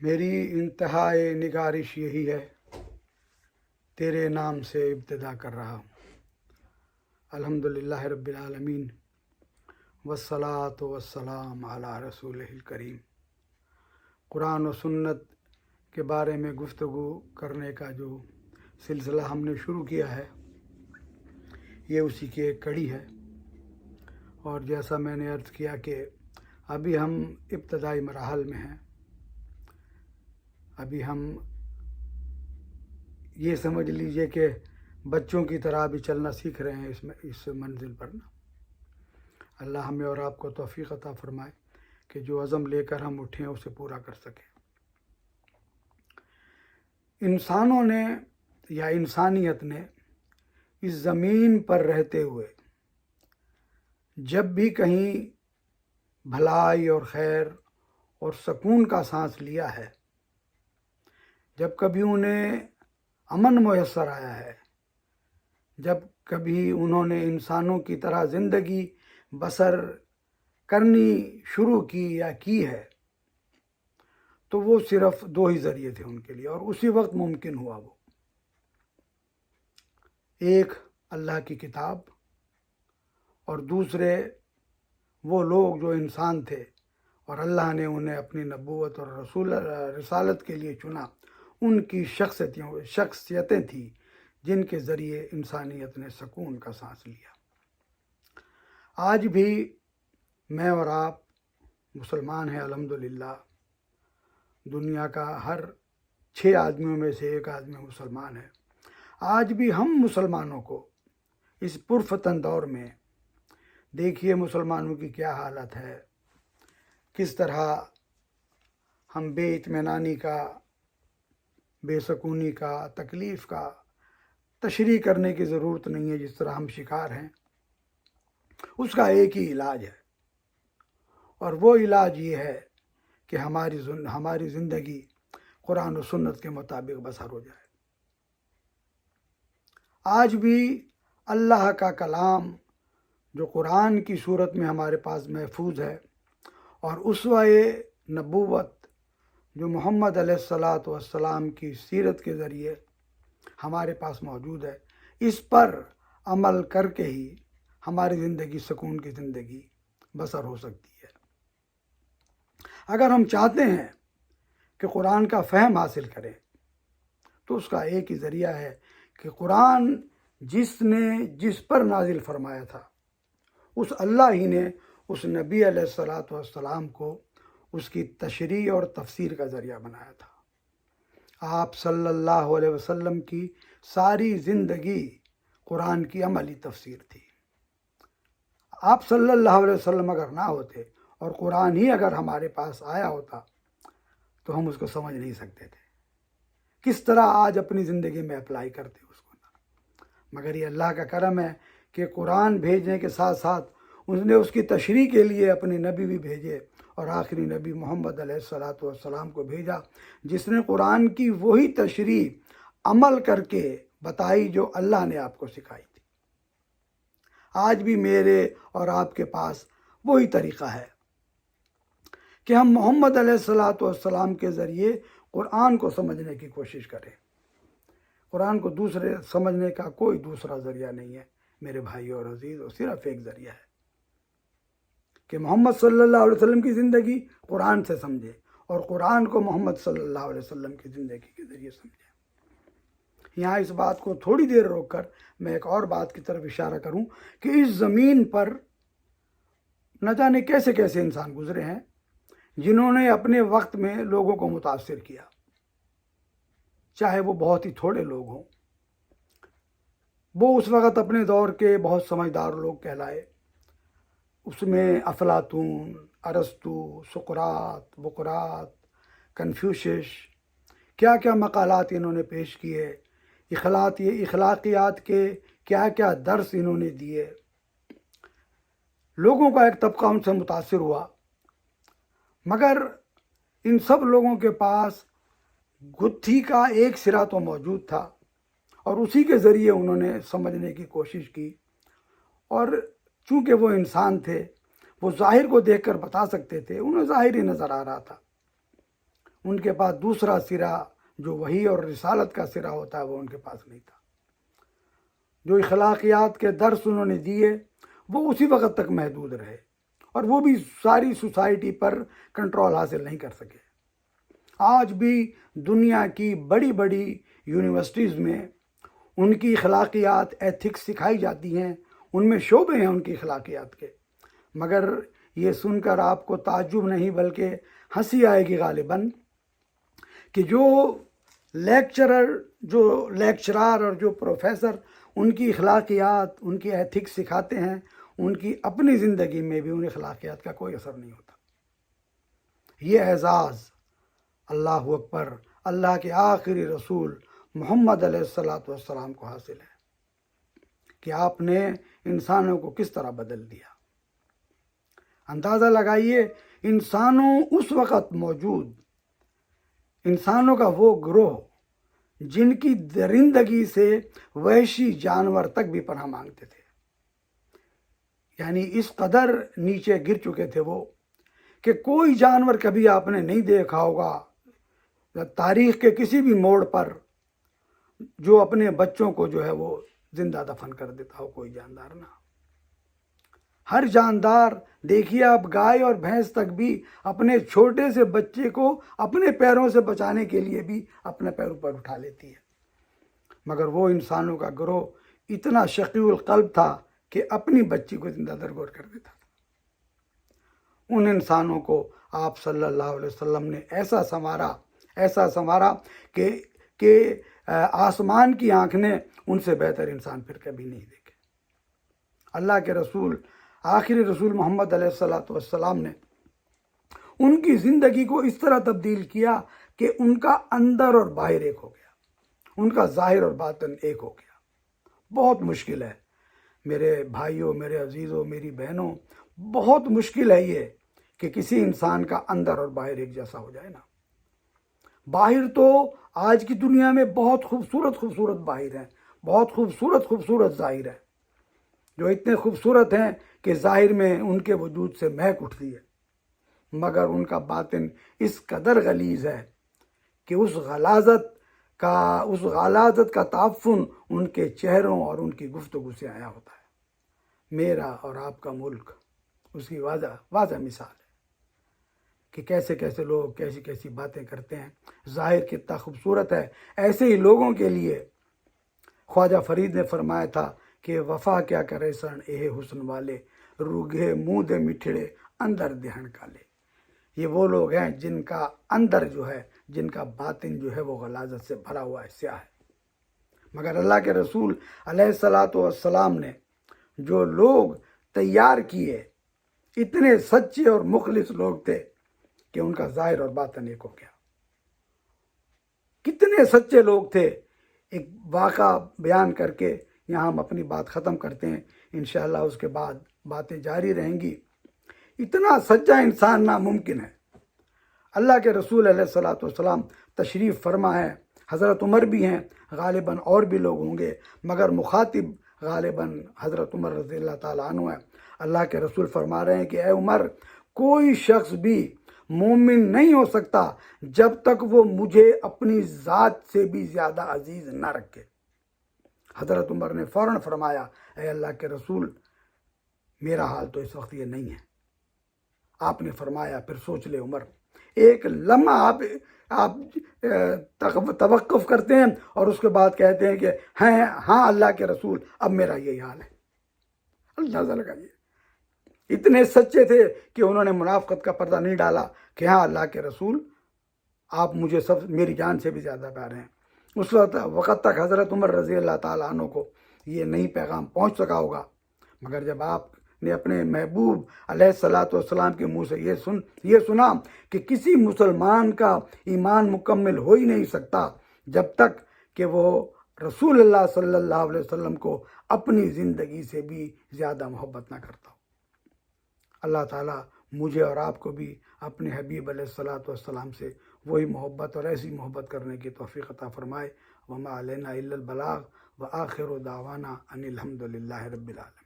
मेरी इंतहाई निगारिश यही है, तेरे नाम से इब्तदा कर रहा हूँ। अल्हम्दुलिल्लाह रब्बिल आलमीन, वस्सलात वस्सलाम अला रसूल करीम। कुरान और सुन्नत के बारे में गुफ्तु करने का जो सिलसिला हमने शुरू किया है, ये उसी की एक कड़ी है। और जैसा मैंने अर्ज़ किया कि अभी हम इब्तदाई मरहल में हैं अभी हम ये समझ लीजिए कि बच्चों की तरह अभी चलना सीख रहे हैं इसमें इस मंजिल पर ना। अल्लाह हमें और आपको तोफ़ी अता फ़रमाए कि जो अज़म लेकर हम उठें उसे पूरा कर सकें। इंसानों ने या इंसानियत ने इस ज़मीन पर रहते हुए जब भी कहीं भलाई और खैर और सकून का सांस लिया है जब कभी उन्हें अमन मैसर आया है, जब कभी उन्होंने इंसानों की तरह ज़िंदगी बसर करनी शुरू की या की है तो वो सिर्फ़ दो ही ज़रिए थे उनके लिए और उसी वक्त मुमकिन हुआ वो। एक, अल्लाह की किताब और दूसरे, वो लोग जो इंसान थे और अल्लाह ने उन्हें अपनी नबूवत और रसूल, रसालत के लिए चुना। उनकी शख्सियतें शख्सियतें थीं जिनके ज़रिए इंसानियत ने सकून का सांस लिया। आज भी मैं और आप मुसलमान हैं, अल्हम्दुलिल्लाह। दुनिया का हर छः आदमियों में से एक आदमी मुसलमान है। आज भी हम मुसलमानों को इस पुरफतन दौर में देखिए मुसलमानों की क्या हालत है। किस तरह हम बेइतमानी का बेसकूनी का, तकलीफ़ का तशरी करने की ज़रूरत नहीं है, जिस तरह हम शिकार हैं। उसका एक ही इलाज है। और वो इलाज ये है कि हमारी हमारी ज़िंदगी कुरान और सुन्नत के मुताबिक बसर हो जाए। आज भी अल्लाह का कलाम जो कुरान की सूरत में हमारे पास महफूज है, और उस नबूवत जो मोहम्मद सलाम की सीरत के ज़रिए हमारे पास मौजूद है, इस पर अमल करके ही हमारी ज़िंदगी, सुकून की ज़िंदगी बसर हो सकती है। अगर हम चाहते हैं कि कुरान का फ़हम हासिल करें तो उसका एक ही ज़रिया है कि कुरान जिसने, जिस पर नाजिल फरमाया था, उस अल्लाह ही ने उस नबी सलाम को उसकी तशरी और तफसीर का ज़रिया बनाया था। आप सल्लल्लाहु अलैहि वसल्लम की सारी ज़िंदगी कुरान की अमली तफसीर थी। आप सल्लल्लाहु अलैहि वसल्लम अगर ना होते और कुरान ही अगर हमारे पास आया होता तो हम उसको समझ नहीं सकते थे। किस तरह आज अपनी ज़िंदगी में अप्लाई करते उसको ना। मगर ये अल्लाह का करम है कि कुरान भेजने के साथ साथ उसने उसकी तशरी के लिए अपने नबी भी भेजे। और आखिरी नबी मोहम्मद सलाम को भेजा, जिसने कुरान की वही तशरी अमल करके बताई जो अल्लाह ने आपको सिखाई थी। आज भी मेरे और आपके पास वही तरीक़ा है कि हम मोहम्मद सलाम के ज़रिए कुरान को समझने की कोशिश करें। कुरान को दूसरे समझने का कोई दूसरा ज़रिया नहीं है। मेरे भाई और अज़ीज़ और सिर्फ़ एक ज़रिया है। कि मोहम्मद सल्लल्लाहु अलैहि वसल्लम की ज़िंदगी कुरान से समझे और कुरान को मोहम्मद सल्लल्लाहु अलैहि वसल्लम की ज़िंदगी के ज़रिए समझे। यहाँ इस बात को थोड़ी देर रोक कर मैं एक और बात की तरफ़ इशारा करूँ कि इस ज़मीन पर न जाने कैसे कैसे इंसान गुजरे हैं, जिन्होंने अपने वक्त में लोगों को मुतासर किया। चाहे वो बहुत ही थोड़े लोग हों, वो उस वक़्त अपने दौर के बहुत समझदार लोग कहलाए उसमें अफलातून, अरस्तु, सुकरात, बुकरात कन्फ्यूशिश क्या क्या मकालात इन्होंने पेश किए, इखलात ये इखलाकियात के क्या क्या दर्स इन्होंने दिए। लोगों का एक तबका उनसे मुतासर हुआ। मगर इन सब लोगों के पास गुत्थी का एक सिरा तो मौजूद था और उसी के ज़रिए उन्होंने समझने की कोशिश की। और चूँकि वो इंसान थे, वो ज़ाहिर को देखकर बता सकते थे, उन्हें ज़ाहिर ही नज़र आ रहा था। उनके पास दूसरा सिरा, जो वही और रिसालत का सिरा होता है, वो उनके पास नहीं था। जो इखलाकियात के दर्स उन्होंने दिए, वो उसी वक्त तक महदूद रहे और वो भी सारी सोसाइटी पर कंट्रोल हासिल नहीं कर सके। आज भी दुनिया की बड़ी बड़ी यूनिवर्सिटीज़ में उनकी अखलाकियात एथिक्स सिखाई जाती हैं उनमें शोबे हैं उनकी अखलाकियात के। मगर ये सुनकर आपको ताजुब नहीं, बल्कि हँसी आएगी गालिबा कि जो लेक्चरर, जो लेक्चरार और जो प्रोफेसर उनकी अखलाकियात उनकी एथिक्स सिखाते हैं, उनकी अपनी ज़िंदगी में भी उन अखलाकियात का कोई असर नहीं होता। ये एज़ाज़, अल्लाह अकबर, अल्लाह के आखिरी रसूल मोहम्मद सलाम को हासिल है। कि आपने इंसानों को किस तरह बदल दिया। अंदाज़ा लगाइए, इंसानों उस वक़्त मौजूद, इंसानों का वो ग्रोह, जिनकी दरिंदगी से वैशी जानवर तक भी पनाह मांगते थे। यानी इस कदर नीचे गिर चुके थे वो, कि कोई जानवर कभी आपने नहीं देखा होगा तारीख के किसी भी मोड़ पर जो अपने बच्चों को जो है वो ज़िंदा दफन कर देता हो, कोई जानदार ना। हर जानदार, देखिए आप गाय और भैंस तक भी अपने छोटे से बच्चे को अपने पैरों से बचाने के लिए भी अपने पैरों पर उठा लेती है। मगर वो इंसानों का ग्रोह इतना शकील कल्ब था कि अपनी बच्ची को ज़िंदा दरगोर कर देता था। उन इंसानों को आप सल्लल्लाहु अलैहि वसल्लम ने ऐसा संवारा ऐसा संवारा कि कि आसमान की आँख ने उनसे बेहतर इंसान फिर कभी नहीं देखे। अल्लाह के रसूल, आखिरी रसूल मोहम्मद सलाम ने उनकी ज़िंदगी को इस तरह तब्दील किया कि उनका अंदर और बाहर एक हो गया। उनका ज़ाहिर और बातन एक हो गया। बहुत मुश्किल है। मेरे भाइयों, मेरे अजीज़ों, मेरी बहनों, बहुत मुश्किल है ये कि किसी इंसान का अंदर और बाहर एक जैसा हो जाए ना। बाहर तो आज की दुनिया में बहुत खूबसूरत खूबसूरत बाहर हैं, बहुत खूबसूरत खूबसूरत ज़ाहिर है। जो इतने खूबसूरत हैं कि ज़ाहिर में उनके वजूद से महक उठती है। मगर उनका बातिन इस कदर गलीज है कि उस गलाजत का, उस गलाजत का ताफुन उनके चेहरों और उनकी गुफ्तगु से आया होता है। मेरा और आपका मुल्क, उसकी वाजा वाजा मिसाल। कि कैसे कैसे लोग कैसी कैसी बातें करते हैं। ज़ाहिर कितना खूबसूरत है। ऐसे ही लोगों के लिए ख्वाजा फरीद ने फरमाया था कि वफा क्या करे सन एह हुसन वाले, रूघे मुँह दे मिठड़े, अंदर देहन काले। ये वो लोग हैं जिनका अंदर जो है, जिनका बातिन जो है वो गलाजत से भरा हुआ है, स्याह है। मगर अल्लाह के रसूल सलाम ने जो लोग तैयार किए, इतने सच्चे और मुखलिस लोग थे कि उनका ज़ाहिर और बातन एक हो गया। कितने सच्चे लोग थे। एक वाक़ा बयान करके यहाँ हम अपनी बात ख़त्म करते हैं। इन उसके बाद बातें जारी रहेंगी। इतना सच्चा इंसान नामुमकिन है। अल्लाह के रसूल सलाम तशरीफ़ फरमा है हज़रत उमर भी हैं गालिबा और भी लोग होंगे, मगर मुखातिब गालिबा हज़रत उमर रज़ी तु है। अल्लाह के रसूल फरमा रहे हैं कि ए उमर, कोई शख्स भी मोमिन नहीं हो सकता जब तक वो मुझे अपनी ज़ात से भी ज़्यादा अज़ीज़ न रखे। हज़रत उमर ने फ़ौर फरमाया अल्लाह के रसूल, मेरा हाल तो इस वक्त ये नहीं है। आपने फरमाया, फिर सोच ले उमर, एक लम्हा आप आप तवक्फ करते हैं और उसके बाद कहते हैं कि, हैं हाँ अल्लाह के रसूल, अब मेरा यही हाल है। अंदाज़ा लगाइए इतने सच्चे थे कि उन्होंने मुनाफ़त का पर्दा नहीं डाला कि हाँ अल्लाह के रसूल, आप मुझे सब, मेरी जान से भी ज़्यादा प्यार हैं। उस वक्त, वक़्त तक हज़रत उमर रज़ी अल्लाह तु को ये नहीं पैगाम पहुँच सका होगा। मगर जब आप ने अपने महबूब सलाम के मुँह से ये सुन, ये सुना कि किसी मुसलमान का ईमान मुकम्मल हो ही नहीं सकता, जब तक कि वो रसूल अल्लाह सल्लल्लाहु अलैहि वसल्लम को अपनी ज़िंदगी से भी ज़्यादा मोहब्बत ना करता अल्लाह ताला मुझे और आपको भी अपने हबीब सलाम से वही मोहब्बत और ऐसी मोहब्बत करने की तोफ़ी अता फ़रमाए। वमा अलना बलाग व आखिर दावाना अनिलहमदिल्ला रबाल